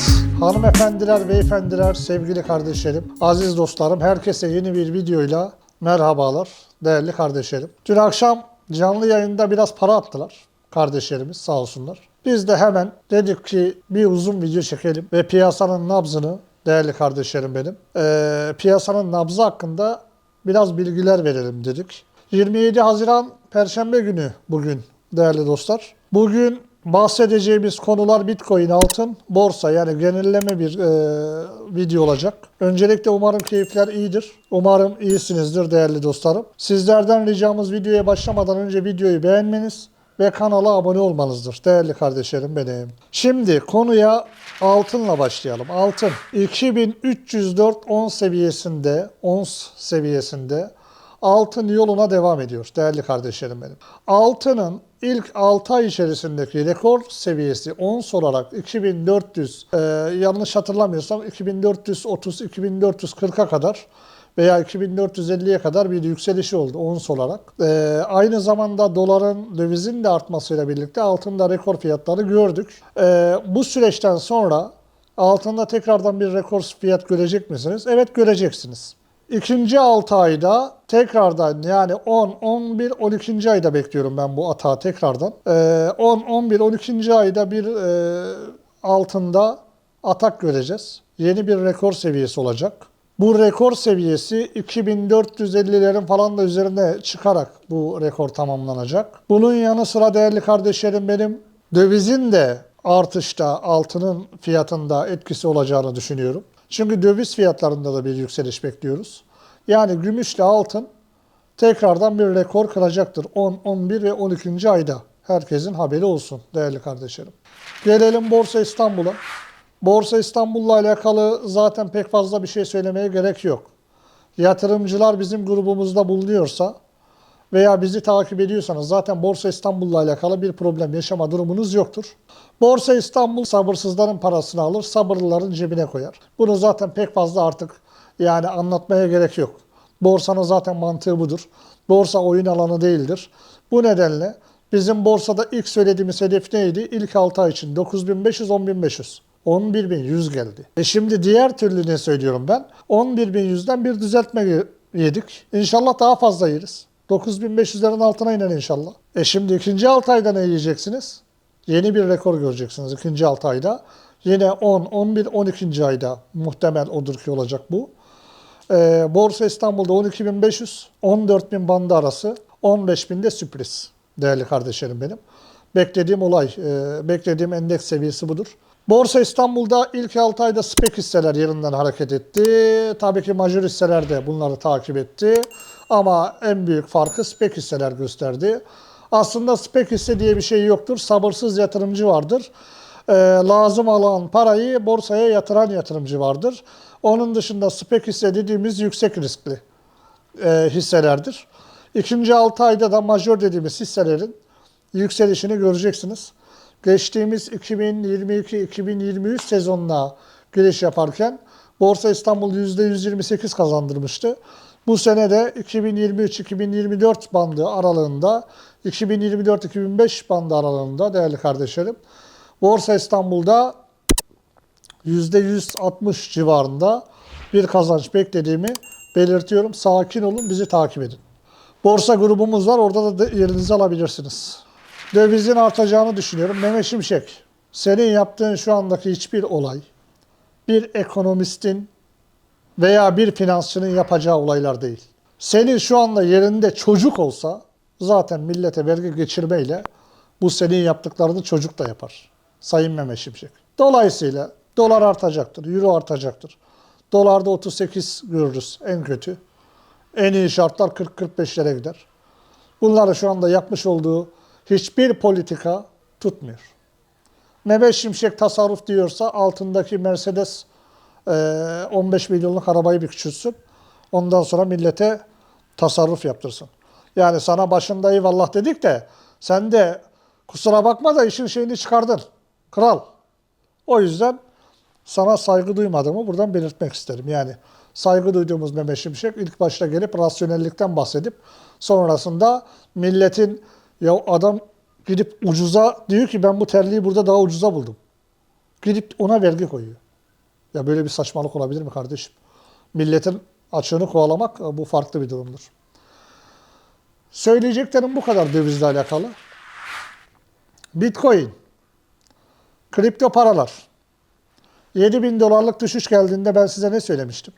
Evet, hanımefendiler, beyefendiler, sevgili kardeşlerim, aziz dostlarım, herkese yeni bir videoyla merhabalar, değerli kardeşlerim. Dün akşam canlı yayında biraz para attılar kardeşlerimiz sağ olsunlar. Biz de hemen dedik ki bir uzun video çekelim ve piyasanın nabzını, değerli kardeşlerim benim, eee, piyasanın nabzı hakkında biraz bilgiler verelim dedik. 27 Haziran Perşembe günü bugün değerli dostlar. Bugün bahsedeceğimiz konular Bitcoin, altın, borsa yani genelleme bir e, video olacak. Öncelikle umarım keyifler iyidir. Umarım iyisinizdir değerli dostlarım. Sizlerden ricamız videoya başlamadan önce videoyu beğenmeniz ve kanala abone olmanızdır değerli kardeşlerim benim. Şimdi konuya altınla başlayalım. Altın 2304 on seviyesinde, ons seviyesinde altın yoluna devam ediyor değerli kardeşlerim benim. Altının ilk 6 ay içerisindeki rekor seviyesi ons olarak 2400 e, yanlış hatırlamıyorsam 2430-2440'a kadar veya 2450'ye kadar bir yükselişi oldu ons olarak. E, aynı zamanda doların, dövizin de artmasıyla birlikte altında rekor fiyatları gördük. E, bu süreçten sonra altında tekrardan bir rekor fiyat görecek misiniz? Evet göreceksiniz. İkinci 6 ayda tekrardan yani 10, 11, 12. ayda bekliyorum ben bu atağı tekrardan. Ee, 10, 11, 12. ayda bir e, altında atak göreceğiz. Yeni bir rekor seviyesi olacak. Bu rekor seviyesi 2450'lerin falan da üzerine çıkarak bu rekor tamamlanacak. Bunun yanı sıra değerli kardeşlerim benim dövizin de artışta altının fiyatında etkisi olacağını düşünüyorum. Çünkü döviz fiyatlarında da bir yükseliş bekliyoruz. Yani gümüşle altın tekrardan bir rekor kıracaktır. 10, 11 ve 12. ayda. Herkesin haberi olsun değerli kardeşlerim. Gelelim Borsa İstanbul'a. Borsa İstanbul'la alakalı zaten pek fazla bir şey söylemeye gerek yok. Yatırımcılar bizim grubumuzda bulunuyorsa veya bizi takip ediyorsanız zaten Borsa İstanbul'la alakalı bir problem yaşama durumunuz yoktur. Borsa İstanbul sabırsızların parasını alır, sabırlıların cebine koyar. Bunu zaten pek fazla artık yani anlatmaya gerek yok. Borsanın zaten mantığı budur. Borsa oyun alanı değildir. Bu nedenle bizim borsada ilk söylediğimiz hedef neydi? İlk 6 ay için 9500-10500. 11.100 geldi. E şimdi diğer türlü ne söylüyorum ben? 11.100'den bir düzeltme yedik. İnşallah daha fazla yeriz. 9500'lerin altına iner inşallah. E şimdi ikinci 6 ayda ne yiyeceksiniz? Yeni bir rekor göreceksiniz ikinci 6 ayda. Yine 10, 11, 12. ayda muhtemel odur ki olacak bu. Ee, Borsa İstanbul'da 12.500, 14.000 bandı arası, 15.000 de sürpriz değerli kardeşlerim benim. Beklediğim olay, e, beklediğim endeks seviyesi budur. Borsa İstanbul'da ilk 6 ayda spek hisseler yerinden hareket etti. Tabii ki majör hisseler de bunları takip etti. Ama en büyük farkı spek hisseler gösterdi. Aslında spek hisse diye bir şey yoktur. Sabırsız yatırımcı vardır. Ee, lazım olan parayı borsaya yatıran yatırımcı vardır. Onun dışında spek hisse dediğimiz yüksek riskli e, hisselerdir. İkinci 6 ayda da majör dediğimiz hisselerin yükselişini göreceksiniz. Geçtiğimiz 2022-2023 sezonuna giriş yaparken Borsa İstanbul %128 kazandırmıştı. Bu sene de 2023-2024 bandı aralığında, 2024-2025 bandı aralığında değerli kardeşlerim, Borsa İstanbul'da %160 civarında bir kazanç beklediğimi belirtiyorum. Sakin olun, bizi takip edin. Borsa grubumuz var, orada da yerinizi alabilirsiniz. Dövizin artacağını düşünüyorum. Mehmet Şimşek, senin yaptığın şu andaki hiçbir olay, bir ekonomistin veya bir finansçının yapacağı olaylar değil. Senin şu anda yerinde çocuk olsa zaten millete vergi geçirmeyle bu senin yaptıklarını çocuk da yapar. Sayın Mehmet Şimşek. Dolayısıyla dolar artacaktır, euro artacaktır. Dolarda 38 görürüz en kötü. En iyi şartlar 40-45'lere gider. Bunları şu anda yapmış olduğu hiçbir politika tutmuyor. Mehmet Şimşek tasarruf diyorsa altındaki Mercedes 15 milyonluk arabayı bir küçülsün. Ondan sonra millete tasarruf yaptırsın. Yani sana başında eyvallah dedik de sen de kusura bakma da işin şeyini çıkardın. Kral. O yüzden sana saygı duymadığımı buradan belirtmek isterim. Yani saygı duyduğumuz Mehmet Şimşek ilk başta gelip rasyonellikten bahsedip sonrasında milletin ya adam gidip ucuza diyor ki ben bu terliği burada daha ucuza buldum. Gidip ona vergi koyuyor. Ya böyle bir saçmalık olabilir mi kardeşim? Milletin açığını kovalamak e, bu farklı bir durumdur. Söyleyeceklerim bu kadar dövizle alakalı. Bitcoin, kripto paralar. 7 bin dolarlık düşüş geldiğinde ben size ne söylemiştim?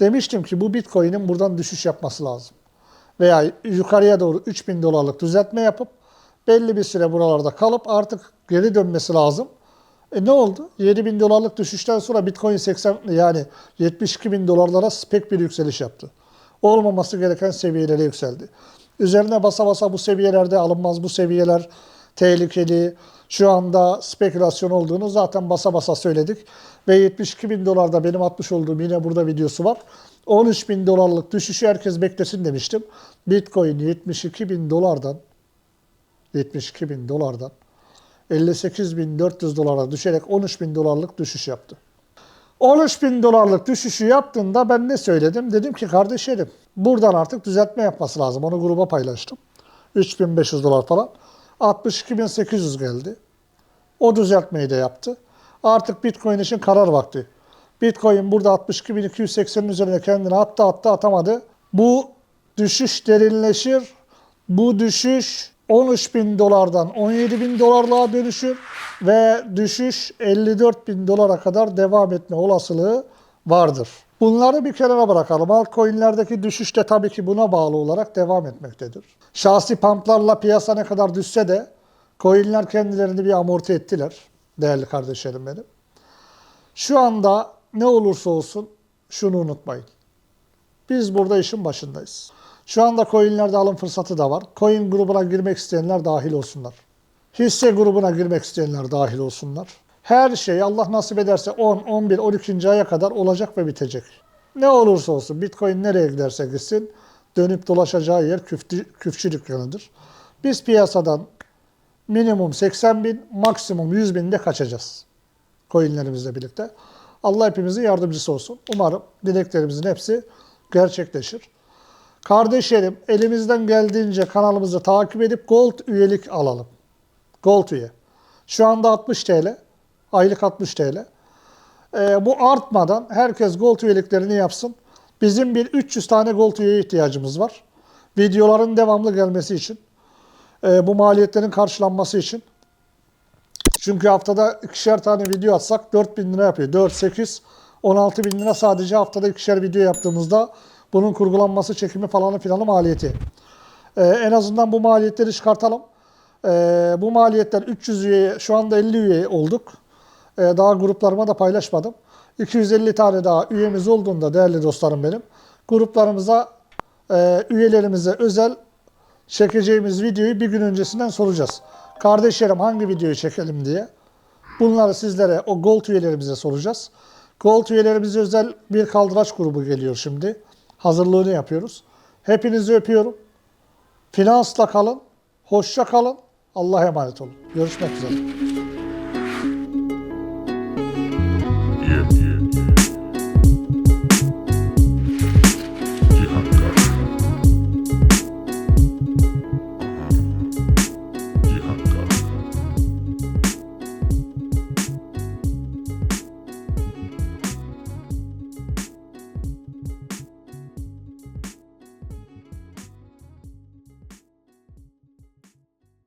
Demiştim ki bu Bitcoin'in buradan düşüş yapması lazım. Veya yukarıya doğru 3 bin dolarlık düzeltme yapıp belli bir süre buralarda kalıp artık geri dönmesi lazım. E ne oldu? 7 bin dolarlık düşüşten sonra Bitcoin 80 yani 72 bin dolarlara spek bir yükseliş yaptı. Olmaması gereken seviyelere yükseldi. Üzerine basa basa bu seviyelerde alınmaz, bu seviyeler tehlikeli, şu anda spekülasyon olduğunu zaten basa basa söyledik. Ve 72 bin dolarda benim atmış olduğum yine burada videosu var. 13 bin dolarlık düşüşü herkes beklesin demiştim. Bitcoin 72 bin dolardan 72 bin dolardan 58.400 dolara düşerek 13 bin dolarlık düşüş yaptı. 13 bin dolarlık düşüşü yaptığında ben ne söyledim? Dedim ki kardeşlerim buradan artık düzeltme yapması lazım. Onu gruba paylaştım. 3500 dolar falan. 62.800 geldi. O düzeltmeyi de yaptı. Artık Bitcoin için karar vakti. Bitcoin burada 62.280'in üzerine kendini attı attı atamadı. Bu düşüş derinleşir. Bu düşüş 13 bin dolardan 17 bin dolarlığa dönüşür ve düşüş 54 bin dolara kadar devam etme olasılığı vardır. Bunları bir kenara bırakalım. Altcoin'lerdeki düşüş de tabii ki buna bağlı olarak devam etmektedir. Şahsi pumplarla piyasa ne kadar düşse de coin'ler kendilerini bir amorti ettiler değerli kardeşlerim benim. Şu anda ne olursa olsun şunu unutmayın. Biz burada işin başındayız. Şu anda coinlerde alım fırsatı da var. Coin grubuna girmek isteyenler dahil olsunlar. Hisse grubuna girmek isteyenler dahil olsunlar. Her şey Allah nasip ederse 10, 11, 12. aya kadar olacak ve bitecek. Ne olursa olsun Bitcoin nereye giderse gitsin dönüp dolaşacağı yer küfçü, küfçü dükkanıdır. Biz piyasadan minimum 80 bin, maksimum 100 binde kaçacağız. Coinlerimizle birlikte. Allah hepimizin yardımcısı olsun. Umarım dileklerimizin hepsi gerçekleşir. Kardeşlerim elimizden geldiğince kanalımızı takip edip Gold üyelik alalım. Gold üye. Şu anda 60 TL. Aylık 60 TL. Ee, bu artmadan herkes Gold üyeliklerini yapsın. Bizim bir 300 tane Gold üyeye ihtiyacımız var. Videoların devamlı gelmesi için. Ee, bu maliyetlerin karşılanması için. Çünkü haftada ikişer tane video atsak 4000 lira yapıyor. 4, 8, 16 bin lira sadece haftada ikişer video yaptığımızda bunun kurgulanması, çekimi falanı filanı maliyeti. Ee, en azından bu maliyetleri çıkartalım. Ee, bu maliyetler 300 üye, şu anda 50 üye olduk. Ee, daha gruplarıma da paylaşmadım. 250 tane daha üyemiz olduğunda değerli dostlarım benim. Gruplarımıza, e, üyelerimize özel çekeceğimiz videoyu bir gün öncesinden soracağız. Kardeşlerim hangi videoyu çekelim diye. Bunları sizlere o Gold üyelerimize soracağız. Gold üyelerimize özel bir kaldıraç grubu geliyor şimdi. Hazırlığını yapıyoruz. Hepinizi öpüyorum. Finansla kalın. Hoşça kalın. Allah'a emanet olun. Görüşmek üzere. Yeah.